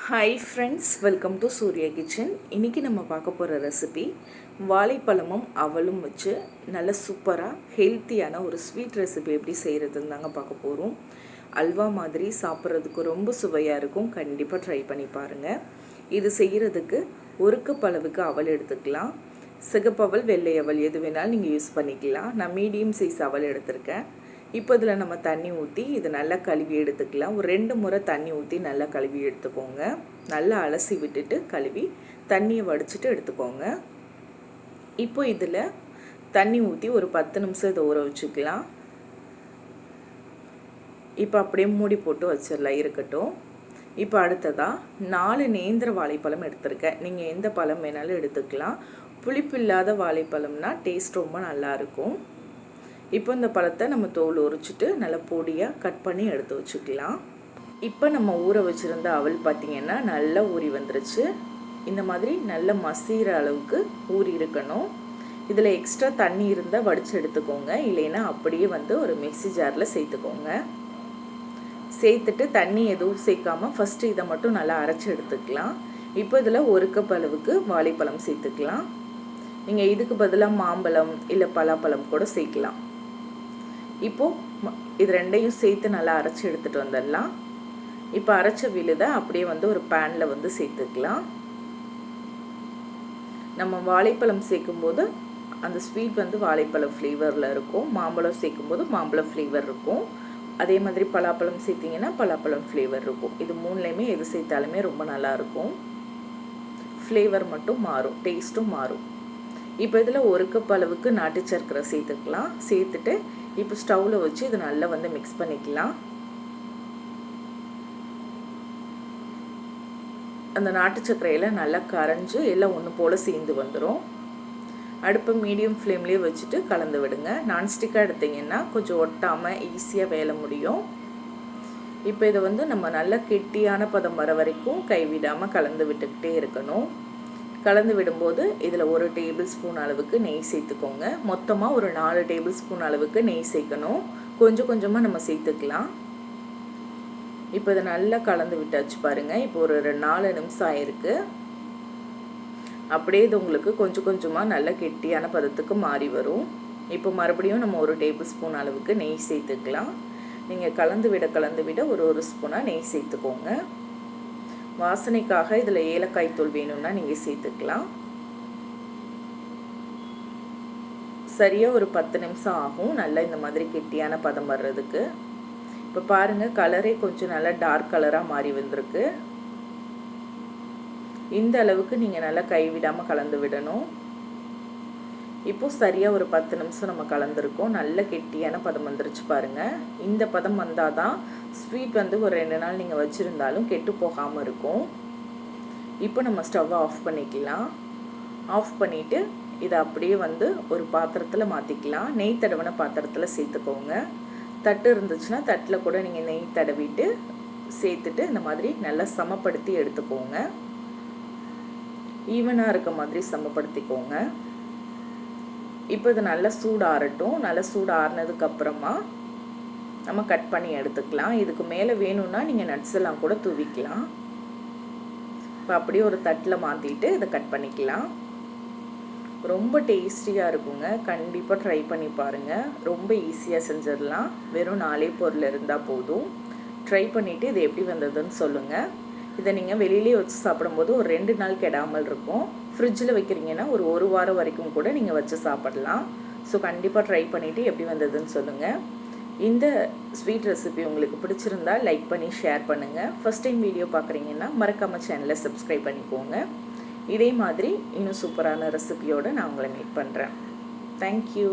Hi friends welcome to Surya kitchen இன்றைக்கி நம்ம பார்க்க போகிற ரெசிபி வாழைப்பழமும் அவலும் வச்சு நல்ல சூப்பராக ஹெல்த்தியான ஒரு ஸ்வீட் ரெசிபி எப்படி செய்கிறதுன்னு தாங்க பார்க்க போகிறோம் அல்வா மாதிரி சாப்பிட்றதுக்கு ரொம்ப சுவையாக இருக்கும். கண்டிப்பாக ட்ரை பண்ணி பாருங்கள் இது செய்கிறதுக்கு ஒரு கப் அளவுக்கு அவல் எடுத்துக்கலாம். சிகப்பவல் வெள்ளை அவல் எது வேணாலும் நீங்கள் யூஸ் பண்ணிக்கலாம். நான் மீடியம் சைஸ் அவல் எடுத்திருக்கேன். இப்போ இதில் நம்ம தண்ணி ஊற்றி இதை நல்லா கழுவி எடுத்துக்கலாம். ஒரு ரெண்டு முறை தண்ணி ஊற்றி நல்லா கழுவி எடுத்துக்கோங்க. நல்லா அலசி விட்டுட்டு கழுவி தண்ணியை வடிச்சிட்டு எடுத்துக்கோங்க. இப்போ இதில் தண்ணி ஊற்றி ஒரு பத்து நிமிஷம் இதை ஊற வச்சுக்கலாம். இப்போ அப்படியே மூடி போட்டு வச்சிடலாம் இருக்கட்டும். இப்போ அடுத்ததாக நாலு நேந்திர வாழைப்பழம் எடுத்திருக்கேன். நீங்கள் எந்த பழம் வேணாலும் எடுத்துக்கலாம். புளிப்பு இல்லாத வாழைப்பழம்னா டேஸ்ட் ரொம்ப நல்லாயிருக்கும் இப்போ இந்த பழத்தை நம்ம தோல் உரிச்சிட்டு நல்லா பொடியாக கட் பண்ணி எடுத்து வச்சுக்கலாம். இப்போ நம்ம ஊற வச்சுருந்த அவல் பார்த்திங்கன்னா நல்லா ஊறி வந்துருச்சு. இந்த மாதிரி நல்ல மசிகிற அளவுக்கு ஊறி இருக்கணும். இதில் எக்ஸ்ட்ரா தண்ணி இருந்தால் வடித்து எடுத்துக்கோங்க. இல்லைன்னா அப்படியே வந்து ஒரு மிக்சி ஜாரில் சேர்த்துக்கோங்க. சேர்த்துட்டு தண்ணி எதுவும் சேர்க்காமல் ஃபஸ்ட்டு இதை மட்டும் நல்லா அரைச்சி எடுத்துக்கலாம். இப்போ இதில் ஒரு கப் அளவுக்கு வாழைப்பழம் சேர்த்துக்கலாம். நீங்கள் இதுக்கு பதிலாக மாம்பழம் இல்லை பலாப்பழம் கூட சேர்க்கலாம். இப்போது இது ரெண்டையும் சேர்த்து நல்லா அரைச்சி எடுத்துகிட்டு வந்துடலாம். இப்போ அரைச்ச விழுதை அப்படியே வந்து ஒரு பேனில் வந்து சேர்த்துக்கலாம். நம்ம வாழைப்பழம் சேர்க்கும்போது அந்த ஸ்வீட் வந்து வாழைப்பழம் ஃப்ளேவரில் இருக்கும். மாம்பழம் சேர்க்கும்போது மாம்பழம் ஃப்ளேவர் இருக்கும். அதே மாதிரி பலாப்பழம் சேர்த்திங்கன்னா பலாப்பழம் ஃப்ளேவர் இருக்கும். இது மூணுலேயுமே எது சேர்த்தாலுமே ரொம்ப நல்லாயிருக்கும் ஃப்ளேவர் மட்டும் மாறும். டேஸ்ட்டும் மாறும். இப்போ இதில் ஒரு கப் அளவுக்கு நாட்டு சர்க்கரை சேர்த்துக்கலாம். சேர்த்துட்டு இப்போ ஸ்டவ்வில் வச்சு இது நல்லா வந்து மிக்ஸ் பண்ணிக்கலாம். அந்த நாட்டு சர்க்கரையில் நல்லா கரைஞ்சி எல்லாம் ஒன்று போல் சேர்ந்து வந்துடும் அடுப்பை மீடியம் ஃப்ளேம்லேயே வச்சுட்டு கலந்து விடுங்க. நான்ஸ்டிக்காக எடுத்திங்கன்னா கொஞ்சம் ஒட்டாமல் ஈஸியாக வேலை முடியும். இப்போ இதை வந்து நம்ம நல்லா கெட்டியான பதம் வர வரைக்கும் கைவிடாமல் கலந்து விட்டுக்கிட்டே இருக்கணும். கலந்து விடும்போது இதில் ஒரு டேபிள் ஸ்பூன் அளவுக்கு நெய் சேர்த்துக்கோங்க. மொத்தமாக ஒரு நாலு டேபிள் ஸ்பூன் அளவுக்கு நெய் சேர்க்கணும். கொஞ்சம் கொஞ்சமாக நம்ம சேர்த்துக்கலாம். இப்போ இதை நல்லா கலந்து விட்டாச்சு பாருங்கள் இப்போ ஒரு நாலு நிமிஷம் ஆயிருக்கு. அப்படியே இது உங்களுக்கு கொஞ்சம் கொஞ்சமாக நல்ல கெட்டியான பதத்துக்கு மாறி வரும். இப்போ மறுபடியும் நம்ம ஒரு டேபிள் ஸ்பூன் அளவுக்கு நெய் சேர்த்துக்கலாம். நீங்கள் கலந்து விட கலந்து விட ஒரு ஒரு ஸ்பூனாக நெய் சேர்த்துக்கோங்க. வாசனைக்காக இதில் ஏலக்காய் தூள் வேணும்னா நீங்கள் சேர்த்துக்கலாம். சரியாக ஒரு பத்து நிமிஷம் ஆகும். நல்லா இந்த மாதிரி கெட்டியான பதம் வர்றதுக்கு. இப்போ பாருங்கள் கலரே கொஞ்சம் நல்லா டார்க் கலராக மாறி வந்திருக்கு. இந்த அளவுக்கு நீங்கள் நல்லா கைவிடாமல் கலந்து விடணும். இப்போ சரியாக ஒரு பத்து நிமிஷம் நம்ம கலந்துருக்கோம். நல்ல கெட்டியான பதம் வந்துருச்சு பாருங்கள் இந்த பதம் வந்தால் தான் ஸ்வீட் வந்து ஒரு ரெண்டு நாள் நீங்கள் வச்சுருந்தாலும் கெட்டு போகாமல் இருக்கும். இப்போ நம்ம ஸ்டவ்வை ஆஃப் பண்ணிக்கலாம். ஆஃப் பண்ணிவிட்டு இதை அப்படியே வந்து ஒரு பாத்திரத்தில் மாற்றிக்கலாம் நெய் தடவின பாத்திரத்தில் சேர்த்துக்கோங்க. தட்டு இருந்துச்சுன்னா தட்டில் கூட நீங்கள் நெய் தடவிட்டு சேர்த்துட்டு இந்த மாதிரி நல்லா சமப்படுத்தி எடுத்துக்கோங்க. ஈவனாக இருக்க மாதிரி சமப்படுத்திக்கோங்க. இப்போ இது நல்லா சூடு ஆறட்டும் நல்லா சூடாறினதுக்கப்புறமா நம்ம கட் பண்ணி எடுத்துக்கலாம். இதுக்கு மேலே வேணும்னா நீங்கள் நட்ஸ் எல்லாம் கூட தூவிக்கலாம். இப்போ அப்படியே ஒரு தட்டில் மாற்றிட்டு இதை கட் பண்ணிக்கலாம். ரொம்ப டேஸ்டியாக இருக்குங்க. கண்டிப்பாக ட்ரை பண்ணி பாருங்கள் ரொம்ப ஈஸியாக செஞ்சிடலாம். வெறும் நாலே பொருள் இருந்தால் போதும். ட்ரை பண்ணிவிட்டு இது எப்படி வந்ததுன்னு சொல்லுங்கள் இதை நீங்கள் வெளியிலே வச்சு சாப்பிடும்போது ஒரு ரெண்டு நாள் கெடாமல் இருக்கும். ஃப்ரிட்ஜில் வைக்கிறீங்கன்னா ஒரு ஒரு வாரம் வரைக்கும் கூட நீங்கள் வச்சு சாப்பிடலாம். ஸோ கண்டிப்பாக ட்ரை பண்ணிவிட்டு எப்படி வந்ததுன்னு சொல்லுங்கள் இந்த ஸ்வீட் ரெசிபி உங்களுக்கு பிடிச்சிருந்தா லைக் பண்ணி ஷேர் பண்ணுங்கள் ஃபஸ்ட் டைம் வீடியோ பார்க்குறீங்கன்னா மறக்காமல் சேனலை சப்ஸ்கிரைப் பண்ணிக்கோங்க. இதே மாதிரி இன்னும் சூப்பரான ரெசிபியோடு நான் உங்களை மீட் பண்ணுறேன் தேங்க்யூ